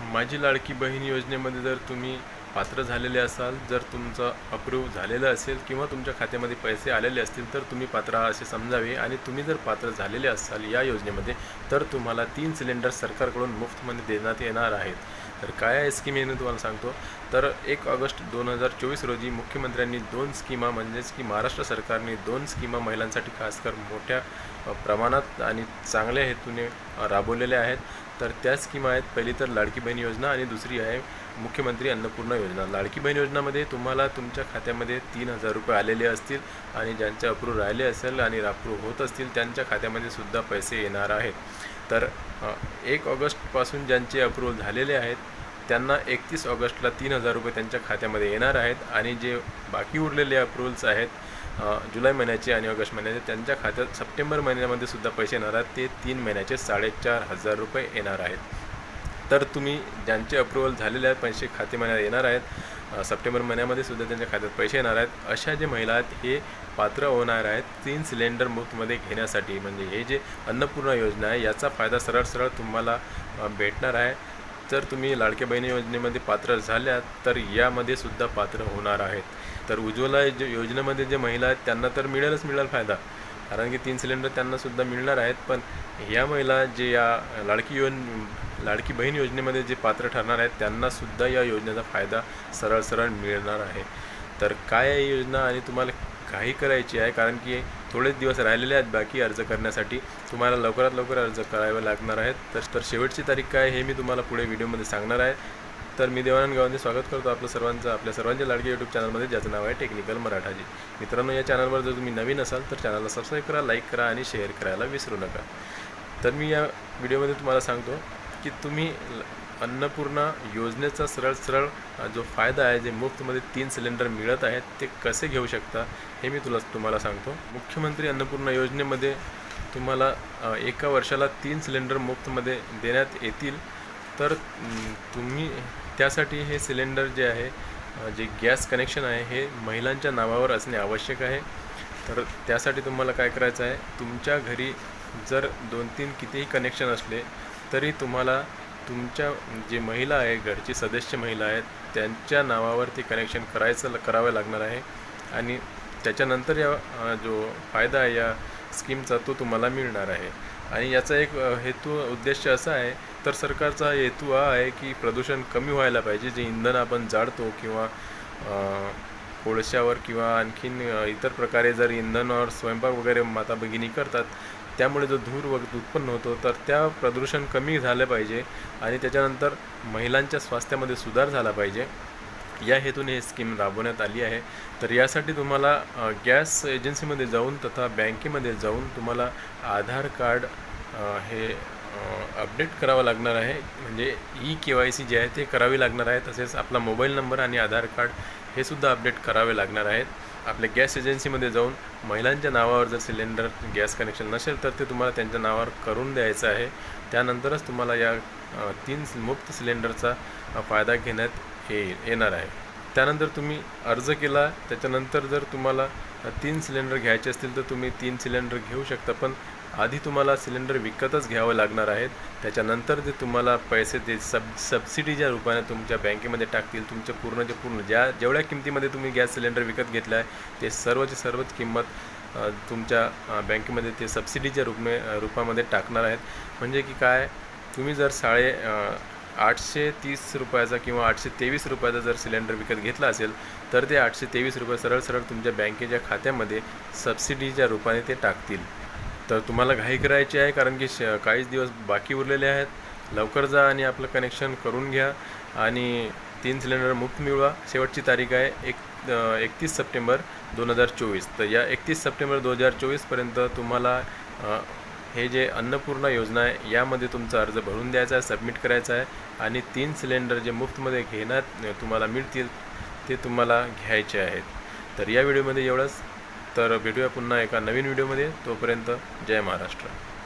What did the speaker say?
माझी लाडकी बहीण योजनेमध्ये जर तुम्ही पात्र झालेले असाल जर तुमचं अप्रूव्ह झालेलं असेल किंवा तुमच्या खात्यामध्ये पैसे आलेले असतील तर तुम्ही पात्र असे समजावे. आणि तुम्ही जर पात्र झालेले असाल या योजनेमध्ये तर तुम्हाला तीन सिलेंडर सरकारकडून मुफ्तमध्ये देण्यात येणार आहेत. तर काय आहे स्कीम येणं तुम्हाला सांगतो. तर एक ऑगस्ट दोन हजार चोवीस रोजी मुख्यमंत्र्यांनी दोन स्कीमा म्हणजेच की महाराष्ट्र सरकारने दोन स्कीमा महिलांसाठी खासकर मोठ्या प्रमाणात आणि चांगल्या हेतूने राबवलेल्या आहेत. तर त्या स्कीमा आहेत. पहिली तर लाडकी बहीण योजना आणि दुसरी आहे मुख्यमंत्री अन्नपूर्णा योजना. लाडकी बहीण योजनामध्ये तुम्हाला तुमच्या खात्यामध्ये तीन हजार रुपये आलेले असतील आणि ज्यांचे अप्रूव्ह राहिले असेल आणि अप्रूव्ह होत असतील त्यांच्या खात्यामध्ये सुद्धा पैसे येणार आहेत. तर एक ऑगस्टपासून ज्यांचे अप्रूव्हल झालेले आहेत त्यांना एकतीस ऑगस्टला तीन हजार रुपये त्यांच्या खात्यामध्ये येणार आहेत आणि जे बाकी उरलेले अप्रूव्हल्स आहेत जुलै महिन्याचे आणि ऑगस्ट महिन्याचे त्यांच्या खात्यात सप्टेंबर महिन्यामध्ये सुद्धा पैसे येणार आहेत. ते तीन महिन्याचे साडेचार हजार रुपये येणार आहेत. तर तुम्ही ज्यांचे अप्रुव्हल झालेले आहेत पैसे खाते महिन्यात येणार आहेत सप्टेंबर महिन्यामध्ये सुद्धा त्यांच्या खात्यात पैसे येणार आहेत. अशा जे महिला आहेत हे पात्र होणार आहेत तीन सिलेंडर मुफ्तमध्ये घेण्यासाठी. म्हणजे हे जे अन्नपूर्णा योजना आहे याचा फायदा सरळ सरळ तुम्हाला भेटणार आहे. जर तुम्ही लाडक्या बहिणी योजनेमध्ये पात्र झाल्या तर यामध्ये सुद्धा पात्र होणार आहेत. तर उज्ज्वला जो योजनेमध्ये जे महिला आहेत त्यांना तर मिळेलच मिळेल फायदा. कारण की तीन सिलेंडर त्यांनासुद्धा मिळणार आहेत पण या महिला जे या लाडकी योन लाडकी बहीण योजनेमध्ये जे पात्र ठरणार आहेत त्यांनासुद्धा या योजनेचा फायदा सरळ सरळ मिळणार आहे. तर काय आहे योजना आणि तुम्हाला काही करायची आहे? कारण की थोडेच दिवस राहिलेले आहेत बाकी अर्ज करण्यासाठी. तुम्हाला लवकरात लवकर अर्ज करावे लागणार आहेत. तर तर शेवटची तारीख काय हे मी तुम्हाला पुढे व्हिडिओमध्ये सांगणार आहे. तर मी देवानंद गावांनी स्वागत करतो आपलं सर्वांचं आपल्या सर्वांच्या लाडके यूट्यूब चॅनलमध्ये ज्याचं नाव आहे टेक्निकल मराठाजी मित्रांनो या चॅनलवर जर तुम्ही नवीन असाल तर चॅनलला सबस्क्राईब करा लाईक करा आणि शेअर करायला विसरू नका. तर मी या व्हिडिओमध्ये तुम्हाला सांगतो की तुम्ही ल- अन्नपूर्णा योजनेचा सरळ सरळ जो फायदा आहे जे मुफ्तमध्ये तीन सिलेंडर मिळत आहेत ते कसे घेऊ शकता हे मी तुला तुम्हाला सांगतो. मुख्यमंत्री अन्नपूर्णा योजनेमध्ये तुम्हाला एका वर्षाला तीन सिलेंडर मुफ्तमध्ये देण्यात येतील. तर तुम्ही त्यासाठी हे सिलेंडर जे आहे जे गॅस कनेक्शन आहे हे महिलांच्या नावावर असणे आवश्यक आहे. तर त्यासाठी तुम्हाला काय करायचं आहे तुमच्या घरी जर दोन तीन कितीही कनेक्शन असले तरी तुम्हाला तुमच्या जे महिला आहे घरची सदस्य महिला आहेत त्यांच्या नावावर ते कनेक्शन करायचं करावं लागणार आहे. आणि त्याच्यानंतर या जो फायदा आहे या स्कीमचा तो तुम्हाला मिळणार आहे. आणि याचा एक हेतू उद्देश असा आहे तर सरकारचा हेतू हा आहे की प्रदूषण कमी व्हायला पाहिजे जे इंधन आपण जाळतो किंवा कोळशावर किंवा आणखीन इतर प्रकारे जर इंधनावर स्वयंपाक वगैरे माता भगिनी करतात त्यामुळे जो धूर व उत्पन्न होतो तर त्या प्रदूषण कमी झालं पाहिजे आणि त्याच्यानंतर महिलांच्या स्वास्थ्यामध्ये सुधार झाला पाहिजे. या हेतूने ही स्कीम राबवण्यात आली आहे. तर यासाठी तुम्हाला गॅस एजन्सीमध्ये जाऊन तथा बँकेमध्ये जाऊन तुम्हाला आधार कार्ड हे अपडेट करावं लागणार आहे. म्हणजे ई के वाय सी जे आहे ते करावी लागणार आहे. तसेच आपला मोबाईल नंबर आणि आधार कार्ड हे सुद्धा अपडेट करावे लागणार आहेत. आपल्या गॅस एजन्सीमध्ये जाऊन महिलांच्या नावावर जर सिलेंडर गॅस कनेक्शन नसेल तर ते तुम्हाला त्यांच्या नावावर करून द्यायचं आहे. त्यानंतरच तुम्हाला या तीन मुक्त सिलेंडरचा फायदा घेण्यात ये येणार आहे. त्यानंतर तुम्ही अर्ज केला त्याच्यानंतर जर तुम्हाला तीन सिलेंडर घ्यायचे असतील तर तुम्ही तीन सिलेंडर घेऊ शकता पण आधी तुम्हाला सिलेंडर विकतच घ्यावं लागणार आहेत. त्याच्यानंतर जे तुम्हाला पैसे ते सब सबसिडीच्या रूपाने तुमच्या बँकेमध्ये टाकतील तुमच्या पूर्णचे पूर्ण ज्या जेवढ्या किमतीमध्ये तुम्ही गॅस सिलेंडर विकत घेतला आहे ते सर्वची सर्वच किंमत तुमच्या बँकेमध्ये ते सबसिडीच्या रूपने रूपामध्ये टाकणार आहेत. म्हणजे की काय तुम्ही जर साडे आठशे तीस रुपयाचा किंवा आठशे तेवीस रुपयाचा जर सिलेंडर विकत घेतला असेल तर ते आठशे तेवीस रुपये सरळ सरळ तुमच्या बँकेच्या खात्यामध्ये सबसिडीच्या रूपाने ते टाकतील. तर तुम्हाला घाई करायची आहे कारण की श काहीच दिवस बाकी उरलेले आहेत. लवकर जा आणि आपलं कनेक्शन करून घ्या आणि तीन सिलेंडर मुफ्त मिळवा. शेवटची तारीख आहे एक एकतीस सप्टेंबर दोन हजार चोवीस. तर या एकतीस सप्टेंबर दोन हजार चोवीसपर्यंत तुम्हाला हे जे अन्नपूर्णा योजना आहे यामध्ये तुमचा अर्ज भरून द्यायचा आहे सबमिट करायचा आहे आणि तीन सिलेंडर जे मुफ्तमध्ये घेण्यात तुम्हाला मिळतील ते तुम्हाला घ्यायचे आहेत. तर या व्हिडिओमध्ये एवढंच. तर भेटूया पुन्हा एका नवीन व्हिडिओमध्ये. तोपर्यंत जय महाराष्ट्र.